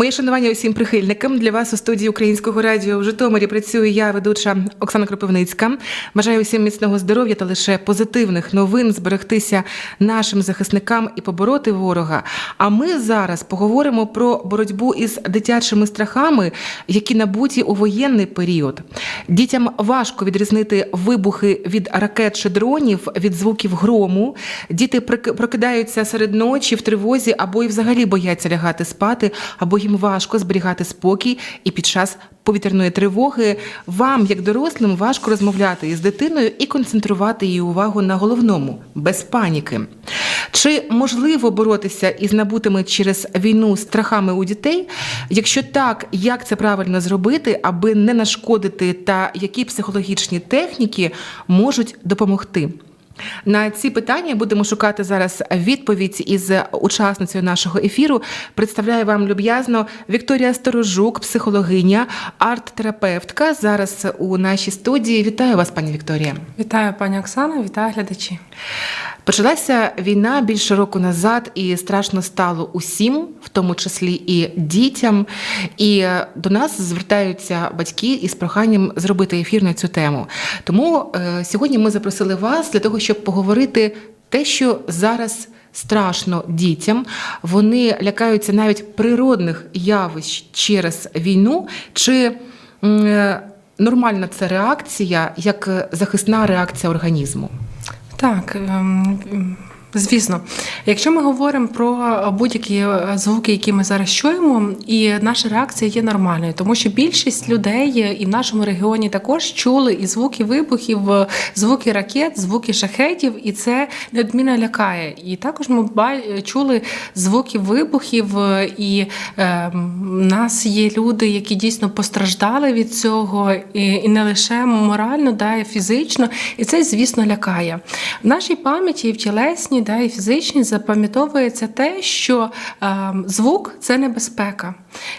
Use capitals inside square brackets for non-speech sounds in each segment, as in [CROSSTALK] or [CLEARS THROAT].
Моє шанування усім прихильникам для вас у студії Українського радіо в Житомирі працюю я, ведуча Оксана Кропивницька. Бажаю усім міцного здоров'я та лише позитивних новин зберегтися нашим захисникам і побороти ворога. А ми зараз поговоримо про боротьбу із дитячими страхами, які набуті у воєнний період. Дітям важко відрізнити вибухи від ракет чи дронів від звуків грому. Діти прокидаються серед ночі в тривозі або і взагалі бояться лягати спати, або їм важко зберігати спокій і під час повітряної тривоги вам, як дорослим, важко розмовляти із дитиною і концентрувати її увагу на головному без паніки. Чи можливо боротися із набутими через війну страхами у дітей? Якщо так, як це правильно зробити, аби не нашкодити, та які психологічні техніки можуть допомогти? На ці питання будемо шукати зараз відповідь із учасницею нашого ефіру. Представляю вам люб'язно Вікторія Сторожук, психологиня, арт-терапевтка. Зараз у нашій студії. Вітаю вас, пані Вікторія. Вітаю, пані Оксана, вітаю глядачі. Почалася війна більше року назад, і страшно стало усім, в тому числі і дітям. І до нас звертаються батьки із проханням зробити ефір на цю тему. Тому е, сьогодні ми запросили вас для того, щоб поговорити те, що зараз. Страшно дітям, вони лякаються навіть природних явищ через війну. Чи е, нормальна це реакція як захисна реакція організму? Так, ем, звісно, якщо ми говоримо про будь-які е, звуки, які ми зараз чуємо, і наша реакція є нормальною, тому що більшість людей і в нашому регіоні також чули і звуки вибухів, е, звуки ракет, звуки шахетів, і це неодмінно лякає. І також ми чули звуки вибухів, е, і е, нас є люди, які дійсно постраждали від цього, і, і не лише морально, да, і фізично, і це, звісно, лякає. В нашій пам'яті і в да, і фізичній запам'ятовується те, що е, звук це небезпека.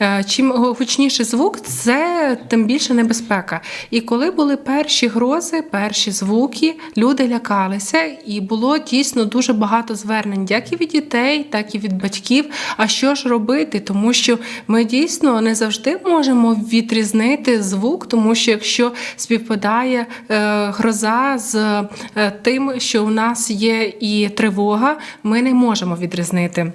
Е, чим гучніший звук, це тим більше небезпека. І коли були перші грози, перші звуки, люди лякалися, і було дійсно дуже багато звернень, як і від дітей, так і від батьків. А що ж робити? Тому що ми дійсно не завжди можемо відрізнити звук, тому що якщо співпадає е, гроза з тим, що у нас є і тривога, ми не можемо відрізнити.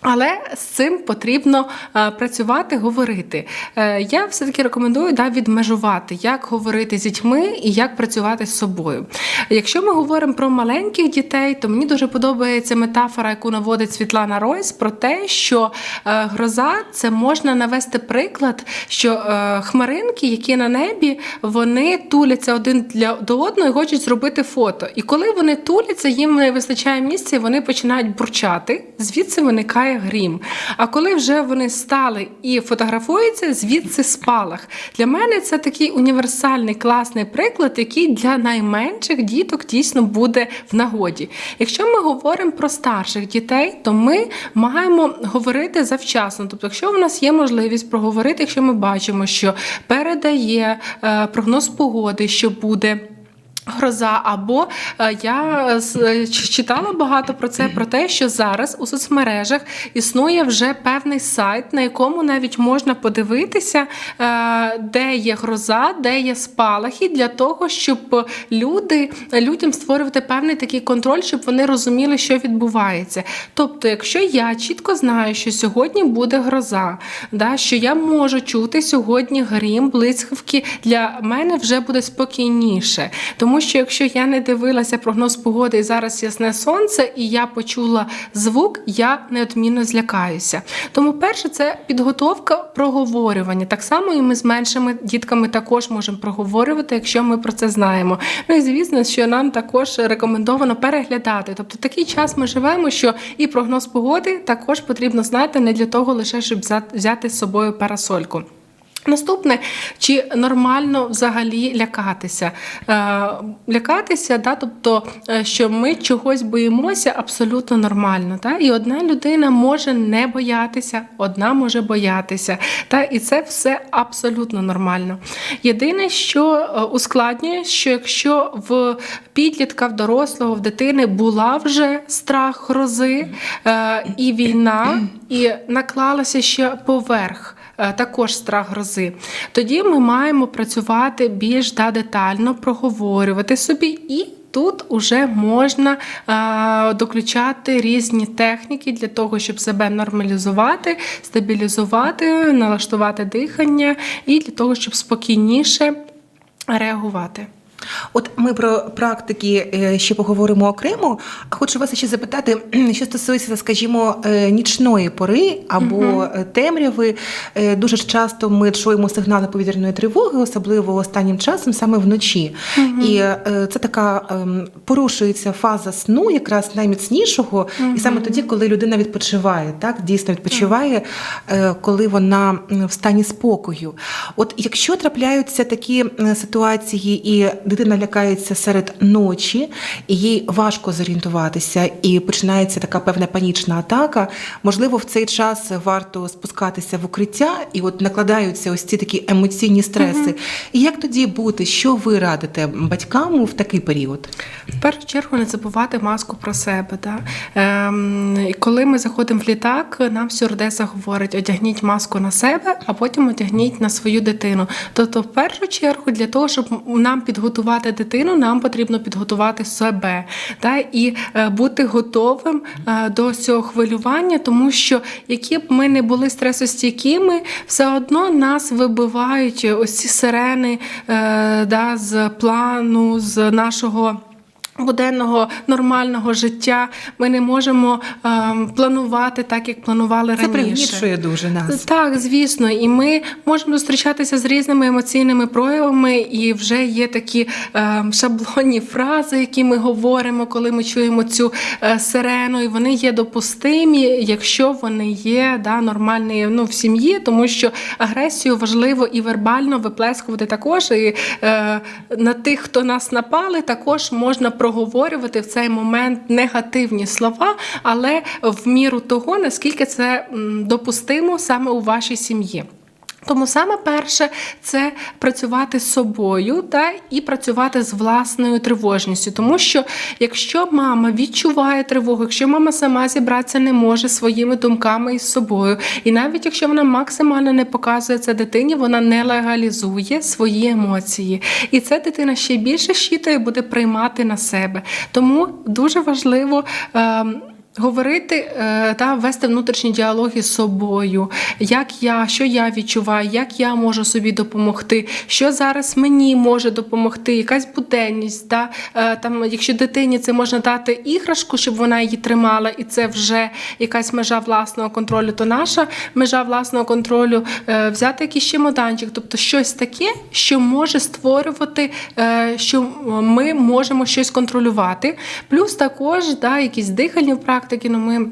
Але з цим потрібно е, працювати, говорити. Е, я все таки рекомендую да, відмежувати, як говорити з дітьми і як працювати з собою. Якщо ми говоримо про маленьких дітей, то мені дуже подобається метафора, яку наводить Світлана Ройс, про те, що е, гроза це можна навести приклад, що хмаринки, які на небі, вони туляться один для до одного і хочуть зробити фото. І коли вони туляться, їм не вистачає місця, і вони починають бурчати. Звідси виникає грім. А коли вже вони стали і фотографуються, звідси спалах. Для мене це такий універсальний класний приклад, який для найменших діток дійсно буде в нагоді. Якщо ми говоримо про старших дітей, то ми маємо говорити завчасно. Тобто, якщо в нас є можливість проговорити, якщо ми бачимо, що передає е, прогноз погоди, що буде. Гроза, або е, я е, читала багато про це, про те, що зараз у соцмережах існує вже певний сайт, на якому навіть можна подивитися, е, де є гроза, де є спалахи, для того, щоб люди людям створювати певний такий контроль, щоб вони розуміли, що відбувається. Тобто, якщо я чітко знаю, що сьогодні буде гроза, да, що я можу чути сьогодні грім, блискавки, для мене вже буде спокійніше. Тому що якщо я не дивилася прогноз погоди і зараз ясне сонце, і я почула звук, я неодмінно злякаюся. Тому перше це підготовка проговорювання. Так само і ми з меншими дітками також можемо проговорювати, якщо ми про це знаємо. Ну і звісно, що нам також рекомендовано переглядати. Тобто такий час ми живемо, що і прогноз погоди також потрібно знати не для того лише, щоб взя- взяти з собою парасольку. Наступне, чи нормально взагалі лякатися? Е, лякатися, да, тобто, е, що ми чогось боїмося, абсолютно нормально. Та? І одна людина може не боятися, одна може боятися. Та? І це все абсолютно нормально. Єдине, що е, ускладнює, що якщо в підлітка, в дорослого, в дитини була вже страх грози і війна. і наклалося ще поверх. Е, Також страх грози. Тоді ми маємо працювати більш да, детально, проговорювати собі і. Тут уже можна е, доключати різні техніки для того, щоб себе нормалізувати, стабілізувати, налаштувати дихання і для того, щоб спокійніше реагувати. От ми про практики е, ще поговоримо окремо. А хочу вас ще запитати, [CLEARS THROAT] що стосується, скажімо, е, нічної пори або е, темряви. Дуже часто ми чуємо сигнали повітряної тривоги, особливо останнім часом, саме вночі. І е, це така ем, порушується фаза сну, якраз найміцнішого, і саме тоді, коли людина відпочиває, так дійсно відпочиває, коли вона в стані спокою. От якщо трапляються такі ситуації, і дитина лякається серед ночі, і їй важко зорієнтуватися, і починається така певна панічна атака. Можливо, в цей час варто спускатися в укриття, і от накладаються ось ці такі емоційні стреси. І як тоді бути? Що ви радите батькам в такий період? В першу чергу не забувати маску про себе. Да? Ем, коли ми заходимо в літак, нам стюардеса говорить: одягніть маску на себе, а потім одягніть на свою дитину. Тобто, в першу чергу, для того, щоб нам підготувати дитину, нам потрібно підготувати себе та і е, бути готовим е, до цього хвилювання, тому що які б ми не були стресостійкими, все одно нас вибивають ось ці сирени е, да, з плану, з нашого. Буденного нормального життя ми не можемо ем, планувати так, як планували Це раніше. пригнічує дуже нас. Так, звісно, і ми можемо зустрічатися з різними емоційними проявами, і вже є такі е, шаблонні фрази, які ми говоримо, коли ми чуємо цю е, сирену, і вони є допустимі, якщо вони є да, нормальні ну, в сім'ї, тому що агресію важливо і вербально виплескувати також. І е, на тих, хто нас напали, також можна проговорювати в цей момент негативні слова, але в міру того, наскільки це допустимо саме у вашій сім'ї. Тому саме перше це працювати з собою та і працювати з власною тривожністю. Тому що якщо мама відчуває тривогу, якщо мама сама зібратися не може своїми думками із собою, і навіть якщо вона максимально не показує це дитині, вона не легалізує свої емоції. І це дитина ще більше щитає буде приймати на себе. Тому дуже важливо. ем, Говорити е, та вести внутрішні діалоги з собою, як я, що я відчуваю, як я можу собі допомогти, що зараз мені може допомогти, якась буденність. Та, е, там, якщо дитині це можна дати іграшку, щоб вона її тримала, і це вже якась межа власного контролю, то наша межа власного контролю е, взяти якийсь чемоданчик, тобто щось таке, що може створювати, що ми можемо щось контролювати. Плюс також да, якісь дихальні практики, ну ми.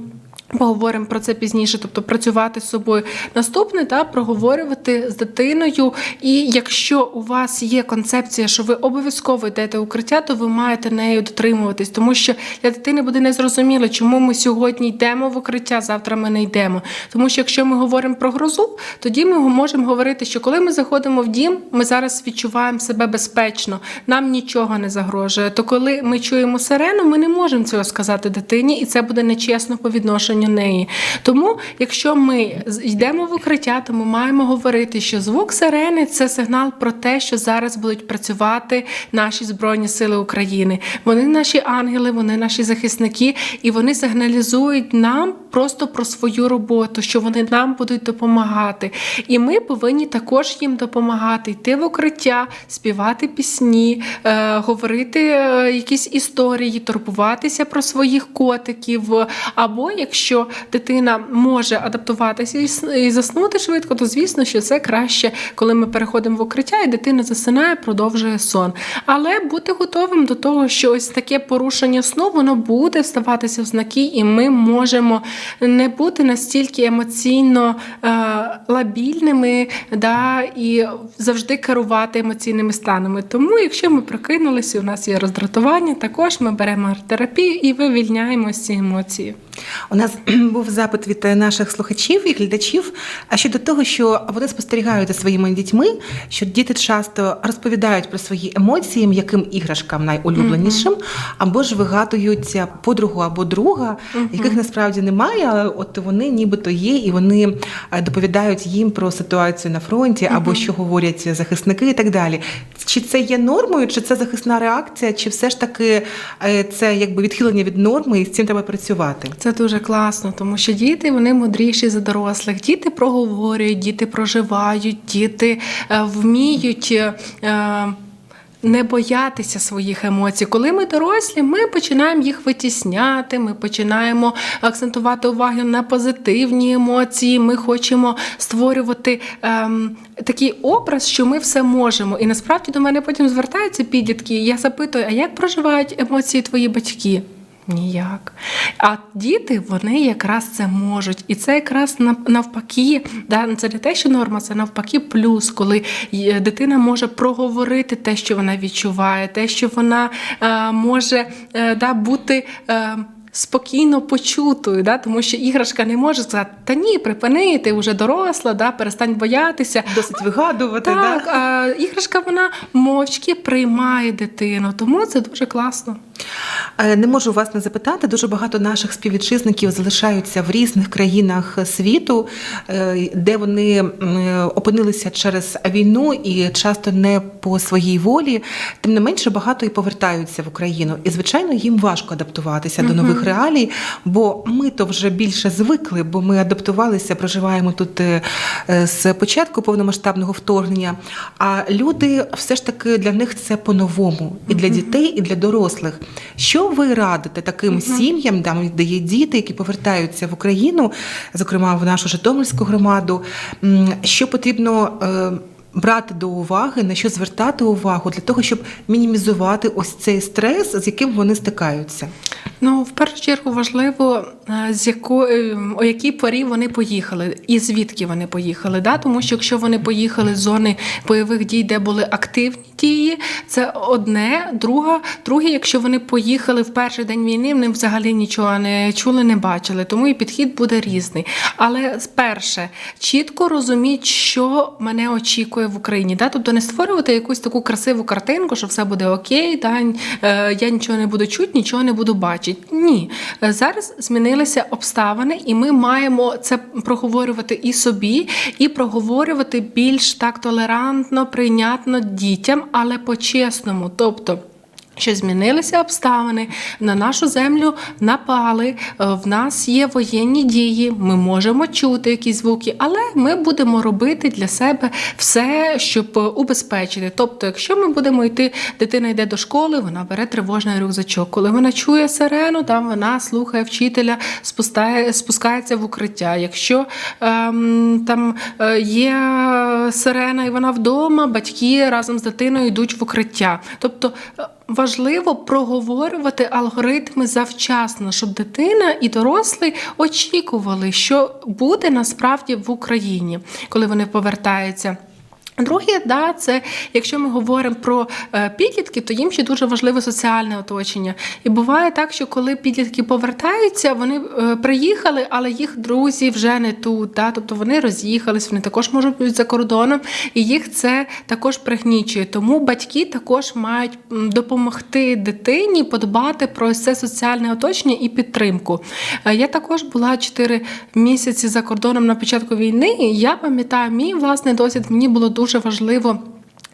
Поговоримо про це пізніше, тобто працювати з собою. Наступне та проговорювати з дитиною. І якщо у вас є концепція, що ви обов'язково йдете в укриття, то ви маєте нею дотримуватись, тому що для дитини буде незрозуміло, чому ми сьогодні йдемо в укриття, завтра ми не йдемо. Тому що якщо ми говоримо про грозу, тоді ми можемо говорити, що коли ми заходимо в дім, ми зараз відчуваємо себе безпечно, нам нічого не загрожує. То коли ми чуємо сирену, ми не можемо цього сказати дитині, і це буде нечесно по відношенню неї. Тому, якщо ми йдемо в укриття, то ми маємо говорити, що звук сирени це сигнал про те, що зараз будуть працювати наші збройні сили України. Вони наші ангели, вони наші захисники, і вони сигналізують нам просто про свою роботу, що вони нам будуть допомагати. І ми повинні також їм допомагати йти в укриття, співати пісні, е, говорити е, якісь історії, турбуватися про своїх котиків. Або якщо дитина може адаптуватися і заснути швидко, то звісно, що це краще, коли ми переходимо в укриття, і дитина засинає, продовжує сон. Але бути готовим до того, що ось таке порушення сну воно буде вставатися в знаки, і ми можемо не бути настільки емоційно е, лабільними, да, і завжди керувати емоційними станами. Тому, якщо ми прокинулися, у нас є роздратування, також ми беремо арт-терапію і вивільняємо ці емоції. У нас [CLEARS THROAT] був запит від е, наших слухачів і глядачів а щодо того, що вони спостерігають за своїми дітьми, що діти часто розповідають про свої емоції, м'яким іграшкам найулюбленішим, або ж вигадують подругу або друга, яких насправді немає, але от вони нібито є, і вони е, доповідають їм про ситуацію на фронті, або що говорять захисники, і так далі. Чи це є нормою, чи це захисна реакція, чи все ж таки е, це якби відхилення від норми, і з цим треба працювати? Це дуже класно, тому що діти вони мудріші за дорослих. Діти проговорюють, діти проживають, діти е, вміють. е, е, не боятися своїх емоцій. Коли ми дорослі, ми починаємо їх витісняти, ми починаємо акцентувати увагу на позитивні емоції. Ми хочемо створювати ем, такий образ, що ми все можемо. І насправді до мене потім звертаються підлітки. Я запитую, а як проживають емоції твої батьки? Ніяк. А діти вони якраз це можуть. І це якраз навпаки, да, це не те, що норма, це навпаки плюс, коли дитина може проговорити те, що вона відчуває, те, що вона е, може е, да, бути. Е, Спокійно почутою, да, тому що іграшка не може сказати, та ні, припини, ти вже доросла, да, перестань боятися. Досить вигадувати, Так, да? а іграшка вона мовчки приймає дитину, тому це дуже класно. Е, Не можу вас не запитати. Дуже багато наших співвітчизників залишаються в різних країнах світу, е, де вони опинилися через війну і часто не по своїй волі. Тим не менше, багато і повертаються в Україну. І звичайно, їм важко адаптуватися до нових реалій, бо ми то вже більше звикли, бо ми адаптувалися, проживаємо тут е, е, з початку повномасштабного вторгнення. А люди все ж таки для них це по-новому, і для дітей, і для дорослих. Що ви радите таким сім'ям, там, де є діти, які повертаються в Україну, зокрема в нашу Житомирську громаду, що потрібно е, брати до уваги, на що звертати увагу для того, щоб мінімізувати ось цей стрес, з яким вони стикаються? Ну, в першу чергу важливо, е, з якої о якій порі вони поїхали і звідки вони поїхали. Да? Тому що якщо вони поїхали з зони бойових дій, де були активні дії, це одне. Друга, друге, якщо вони поїхали в перший день війни, вони взагалі нічого не чули, не бачили. Тому і підхід буде різний. Але перше, чітко розуміть, що мене очікує в Україні. Да? Тобто не створювати якусь таку красиву картинку, що все буде окей, да? е, я нічого не буду чути, нічого не буду бачити. Ні, Е, зараз змінилися обставини, і ми маємо це проговорювати і собі, і проговорювати більш так толерантно, прийнятно дітям, але по-чесному. Тобто. Що змінилися обставини, на нашу землю напали, е, в нас є воєнні дії, ми можемо чути якісь звуки, але ми будемо робити для себе все, щоб убезпечити. Тобто, якщо ми будемо йти, дитина йде до школи, вона бере тривожний рюкзачок. Коли вона чує сирену, там вона слухає вчителя, спускає, спускається в укриття. Якщо ем, там е, є сирена і вона вдома, батьки разом з дитиною йдуть в укриття. Тобто важливо проговорювати алгоритми завчасно, щоб дитина і дорослий очікували, що буде насправді в Україні, коли вони повертаються. Друге, да, це якщо ми говоримо про е, підлітків, то їм ще дуже важливе соціальне оточення. І буває так, що коли підлітки повертаються, вони е, приїхали, але їх друзі вже не тут. Да? Тобто вони роз'їхались, вони також можуть бути за кордоном, і їх це також пригнічує. Тому батьки також мають допомогти дитині подбати про це соціальне оточення і підтримку. Е, Я також була 4 місяці за кордоном на початку війни. і Я пам'ятаю, мій власний досвід мені було дуже важливо.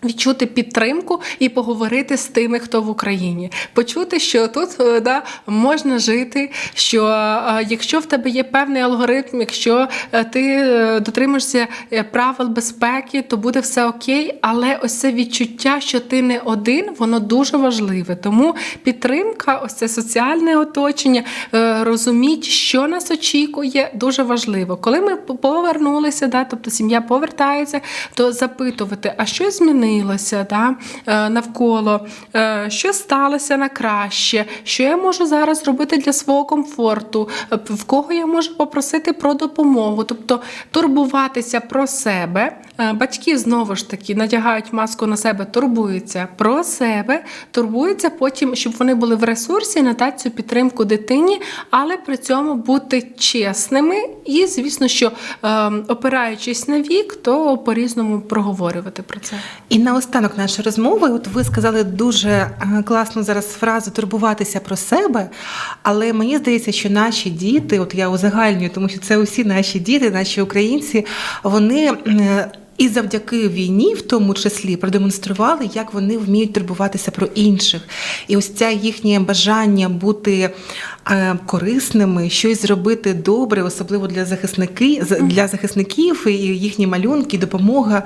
Відчути підтримку і поговорити з тими, хто в Україні, почути, що тут е, да, можна жити. Що е, якщо в тебе є певний алгоритм, якщо е, ти дотримуєшся правил безпеки, то буде все окей. Але ось це відчуття, що ти не один, воно дуже важливе. Тому підтримка, ось це соціальне оточення, розуміть, що нас очікує, дуже важливо. Коли ми повернулися, да, тобто сім'я повертається, то запитувати, а що змінилося да, е, навколо, е, що сталося на краще, що я можу зараз робити для свого комфорту, е, в кого я можу попросити про допомогу, тобто турбуватися про себе. Батьки знову ж таки надягають маску на себе, турбуються про себе, турбуються потім, щоб вони були в ресурсі, надати цю підтримку дитині, але при цьому бути чесними і, звісно, що е, опираючись на вік, то по-різному проговорювати про це. І наостанок нашої розмови, от ви сказали дуже е, класну зараз фразу турбуватися про себе. Але мені здається, що наші діти, от я узагальнюю, тому що це усі наші діти, наші українці, вони. І завдяки війні, в тому числі, продемонстрували, як вони вміють турбуватися про інших. І ось це їхнє бажання бути е, корисними, щось зробити добре, особливо для захисники для захисників, і їхні малюнки, допомога.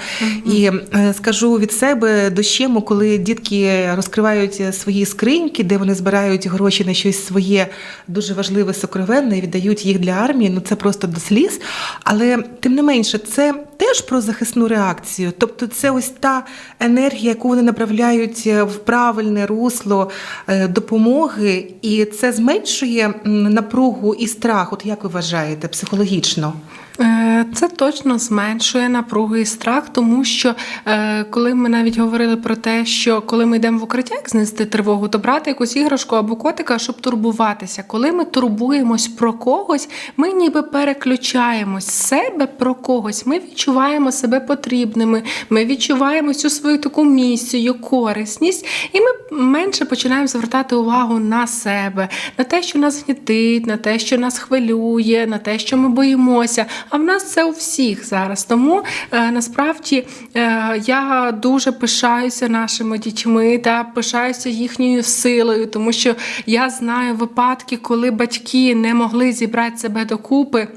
І е, скажу від себе дощему, коли дітки розкривають свої скриньки, де вони збирають гроші на щось своє дуже важливе, сокровенне і віддають їх для армії. Ну це просто до сліз. Але тим не менше, це теж про захисну реакцію. Тобто, це ось та енергія, яку вони направляють е, в правильне русло е, допомоги, і це зменшує напругу і страх. От як ви вважаєте, психологічно? Е, Це точно зменшує напругу і страх, тому що е, коли ми навіть говорили про те, що коли ми йдемо в укриття, як знести тривогу, то брати якусь іграшку або котика, щоб турбуватися. Коли ми турбуємось про когось, ми ніби переключаємось себе про когось. Ми відчуваємо себе потрібними, ми відчуваємо цю свою таку місію, корисність, і ми менше починаємо звертати увагу на себе, на те, що нас гнітить, на те, що нас хвилює, на те, що ми боїмося. А в нас це у всіх зараз. Тому е, насправді е, я дуже пишаюся нашими дітьми та пишаюся їхньою силою, тому що я знаю випадки, коли батьки не могли зібрати себе докупи.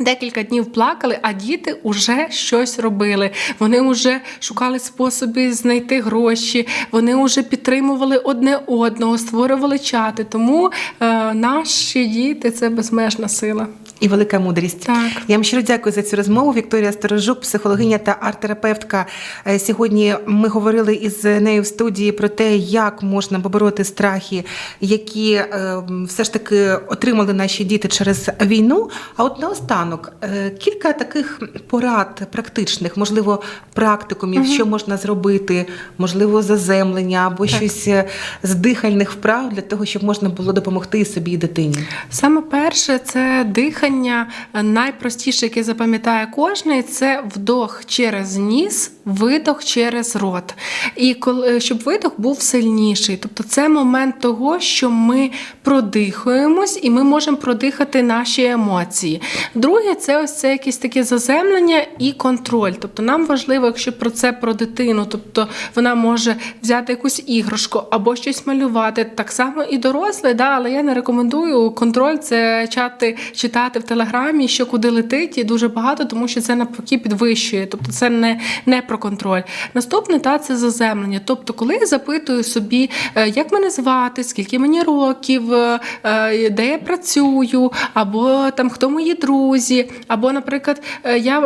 Декілька днів плакали, а діти вже щось робили. Вони вже шукали способи знайти гроші, вони вже підтримували одне одного, створювали чати. Тому е, наші діти це безмежна сила. І велика мудрість. Так. Я вам щиро дякую за цю розмову. Вікторія Сторожук, психологиня та арт-терапевтка. Е, Сьогодні ми говорили із нею в студії про те, як можна побороти страхи, які е, все ж таки отримали наші діти через війну. А от наостанок е, кілька таких порад практичних, можливо, практикумів, що можна зробити, можливо, заземлення або щось е, з дихальних вправ для того, щоб можна було допомогти і собі і дитині. Саме перше це дихання. Е, Найпростіше, яке запам'ятає кожний, це вдох через ніс, видох через рот. І коли щоб видох був сильніший. Тобто це момент того, що ми продихуємось і ми можемо продихати наші емоції. Друге, це ось це якесь таке заземлення і контроль. Тобто нам важливо, якщо про це про дитину, тобто вона може взяти якусь іграшку або щось малювати. Так само і дорослий, да, але я не рекомендую контроль це чати, читати в телеграмі, що куди летить, і дуже багато, тому що це навпаки підвищує. Тобто це не, не про контроль. Наступне та це заземлення. Тобто, коли я запитую собі, е, як мене звати, скільки мені років, е, е, де я працюю, або там хто мої друзі, або, наприклад, я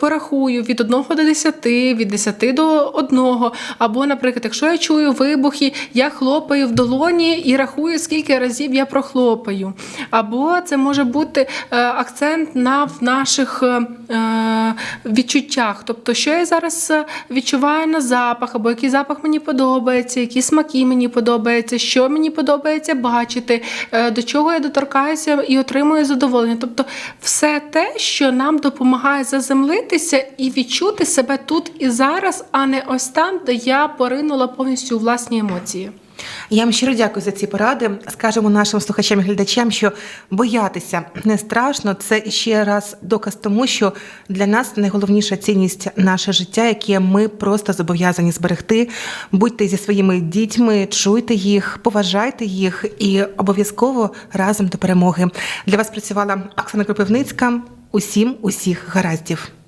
порахую від 1 до 10, від 10 до 1, або, наприклад, якщо я чую вибухи, я хлопаю в долоні і рахую, скільки разів я прохлопаю. Або це може бути акцент на наших е, е, відчуттях. Тобто, що я зараз е, відчуваю на запах, або який запах мені подобається, які смаки мені подобаються, що мені подобається бачити, е, до чого я доторкаюся і отримую задоволення. Тобто, все те, що нам допомагає заземлитися і відчути себе тут і зараз, а не ось там, де я поринула повністю у власні емоції. Я вам щиро дякую за ці поради. Скажемо нашим слухачам і глядачам, що боятися не страшно. Це ще раз доказ тому, що для нас найголовніша цінність наше життя, яке ми просто зобов'язані зберегти. Будьте зі своїми дітьми, чуйте їх, поважайте їх і обов'язково разом до перемоги. Для вас працювала Оксана Кропивницька. Усім усіх гараздів.